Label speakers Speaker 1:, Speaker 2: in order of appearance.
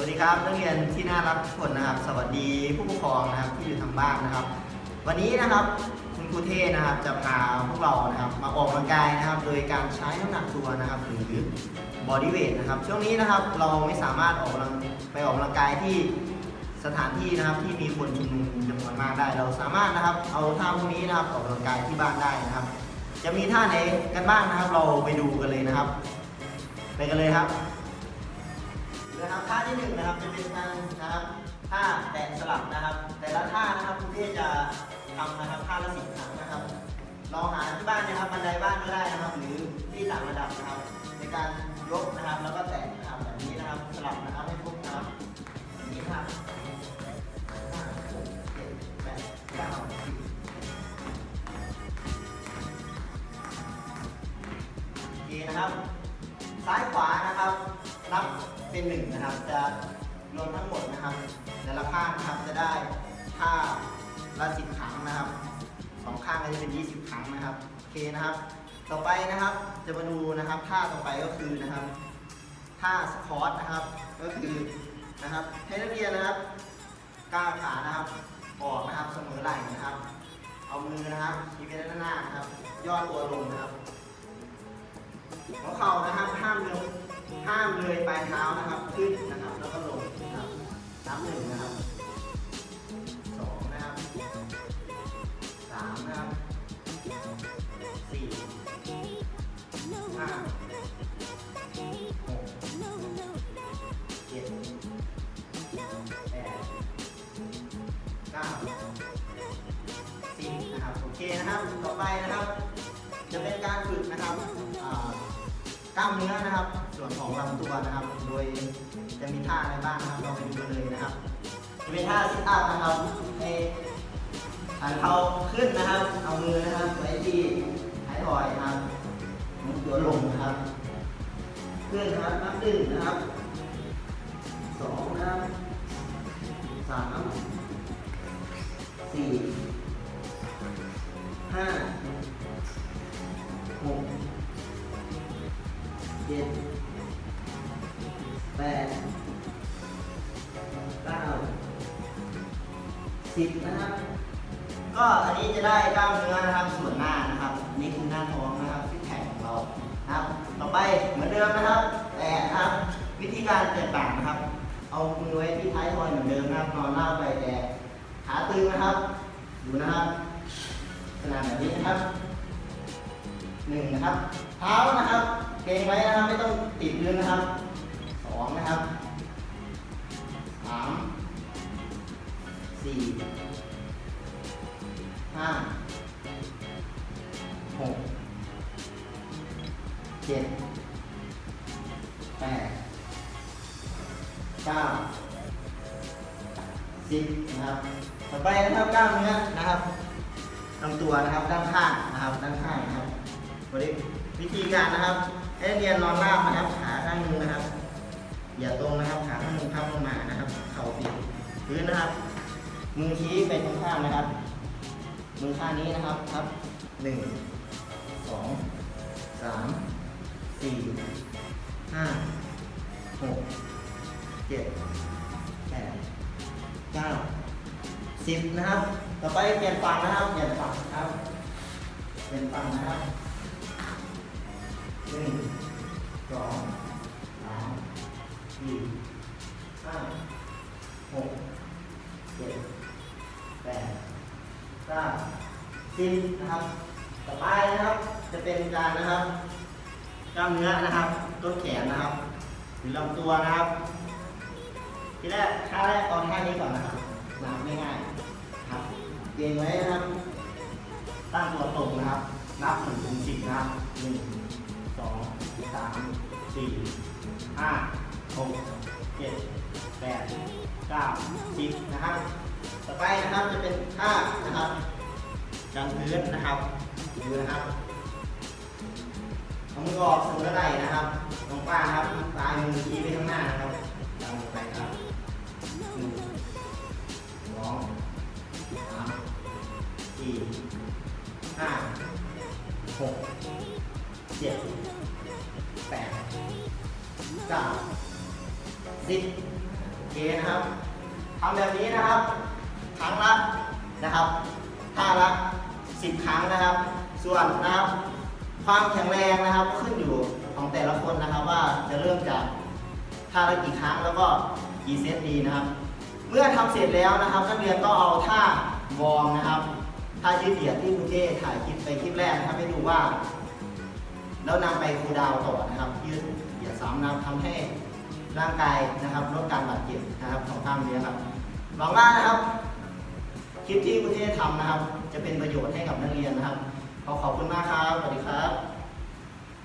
Speaker 1: วัสดีครับนักเรียนที่น่ารักทุกคนนะครับ สวัสดีผู้ปกครองนะครับที่อยู่ทางบ้านนะครับ วันนี้นะครับคุณครูเทนะครับจะพาพวกเรานะครับมาออกกำลังกายนะครับ โดยการใช้น้ำหนักตัวนะครับหรือบอดี้เวทนะครับ ช่วงนี้นะครับเราไม่สามารถออกกำลังไปออกกำลังกายที่สถานที่นะครับที่มีคนชุมนุมจำนวนมากได้ เราสามารถนะครับเอาท่าพวกนี้นะครับออกกำลังกายที่บ้านได้นะครับ จะมีท่าไหนกันบ้างนะครับ เราไปดูกันเลยนะครับ ไปกันเลยครับนะครับ ที่หนึ่งนะครับจะเป็นการนะครับท่าแตะสลับนะครับ แต่ละท่านะครับคุณพี่จะทำนะครับท่าละสิบครั้งนะครับเราหาที่บ้านนะครับบันไดบ้านก็ได้นะครับ หรือที่ต่างระดับนะครับ ในการยกนะครับ แล้วก็แตะนะครับแบบนี้นะครับสลับนะครับให้ครบนะครับอย่างนี้ครับห้าหกเจ็ดแปดเก้าสิบโอเคนะครับ ซ้ายขวานะครับับเป็นหนึ่งนะครับ จะรวมทั้งหมดนะครับ แต่ละข้างนะครับจะได้ท่าละสิบครั้งนะครับสองข้างก็จะเป็น 20 ครั้งนะครับโอเคนะครับ ต่อไปนะครับจะมาดูนะครับท่าต่อไปก็คือนะครับท่าสควอตนะครับ ก็คือนะครับให้นักเรียนนะครับก้าวขานะครับออกนะครับเสมอไหล่นะครับ เอามือนะครับชี้ไปด้านหน้านะครับ ย่อตัวลงนะครับ ห้ามเลยปลายเท้านะครับ ขึ้นนะครับ แล้วก็ลงนะครับนับหนึ่งนะครับสองนะครับสามนะครับสี่ห้าหกเจ็ดแปดเก้าสิบนะครับ โอเคนะครับ ต่อไปนะครับ จะเป็นการฝึกนะครับ กล้ามเนื้อนะครับ ส่วนของลำตัวนะครับ โดยจะมีท่าอะไรบ้างนะครับเราไปดูกันเลยนะครับจะเป็นท่าซิทอัพนะครับให้หันเข่าขึ้นนะครับ เอามือนะครับไว้ที่ท้ายทอยนะครับหมุนตัวลงนะครับขึ้นนะครับนับหนึ่งนะครับสองนะครับสามสี่ แปดเก้าสิบนะครับ ก็อันนี้จะได้กล้ามเนื้อนะครับส่วนหน้านะครับ นี่คือหน้าท้องนะครับซิกแพคของเรานะครับ ต่อไปเหมือนเดิมนะครับ แต่นะครับ วิธีการแตกต่างนะครับ เอามือไว้ที่ท้ายทอยเหมือนเดิมนะครับนอนหน้าไปแต่ขาตึงนะครับดูนะครับขนาดแบบนี้นะครับหนึ่งนะครับ เท้านะครับเกรงไว้นะครับไม่ต้องติดพื้นนะครับ องนะครับสามสี่ห้าหกเจ็ดแปดเก้าสิบนะครับต่อไปนะครับกล้ามเนื้อนะครับลำตัวนะครับด้านข้างนะครับด้านข้างนะครับวันนี้วิธีการนะครับให้นักเรียนนอนราบนะครับขาข้างหนึงนะครับ อย่าตรงนะครับขาข้างหนึงพับลงมานะครับ เข่าติดพื้นนะครับ มือชี้ไปตรงข้างนะครับ มือข้างนี้นะครับครับหนึ่งสองสามสี่ห้าหกเจ็ดแปดเก้าสิบนะครับ ต่อไปเปลี่ยนฝั่งนะครับ เปลี่ยนฝั่งครับ เปลี่ยนฝั่งนะครับ เก้าสิบนะครับ ต่อไปนะครับ จะเป็นการนะครับกล้ามเนื้อนะครับ ต้นแขนนะครับ หรือลำตัวนะครับ ทีแรกท่าแรกตอนท่านี้ก่อนนะครับหนักไม่ง่ายๆครับ เกรงไว้นะครับ ตั้งตัวตรงนะครับ นับหนึ่งถึงสิบนะครับหนึ่งสองสามสี่ห้าหกเจ็ดแปดเก้าสิบนะครับ ต่อไปนะครับจะเป็นท่านะครับจังพื้นนะครับดูนะครับเอามือออกเสมอไหล่นะครับตรงป้าครับปลายมือชี้ไปข้างหน้านะครับดังลงไปครับหนึ่งสองสามสี่ห้าหกเจ็ดแปดเก้าสิบเคนะครับทำแบบนี้นะครับ ครั้งละนะครับท่าละสิบครั้งนะครับ ส่วนนะครับความแข็งแรงนะครับก็ขึ้นอยู่ของแต่ละคนนะครับว่าจะเริ่มจากท่าละกี่ครั้งแล้วก็กี่เซตดีนะครับ เมื่อทำเสร็จแล้วนะครับนักเรียนก็เอาท่าวอร์มนะครับท่ายืดเหยียดที่คุณเจ้ถ่ายคลิปไปคลิปแรกนะครับให้ดูว่า แล้วนำไปคูดาวต่อนะครับ ยืดเหยียดซ้ำนะครับทำให้ร่างกายนะครับลดการบาดเจ็บนะครับของกล้ามเนื้อครับหวังว่านะครับ คลิปที่คุณเทศทำนะครับ จะเป็นประโยชน์ให้กับนักเรียนนะครับ ขอขอบคุณมากครับ สวัสดีครับ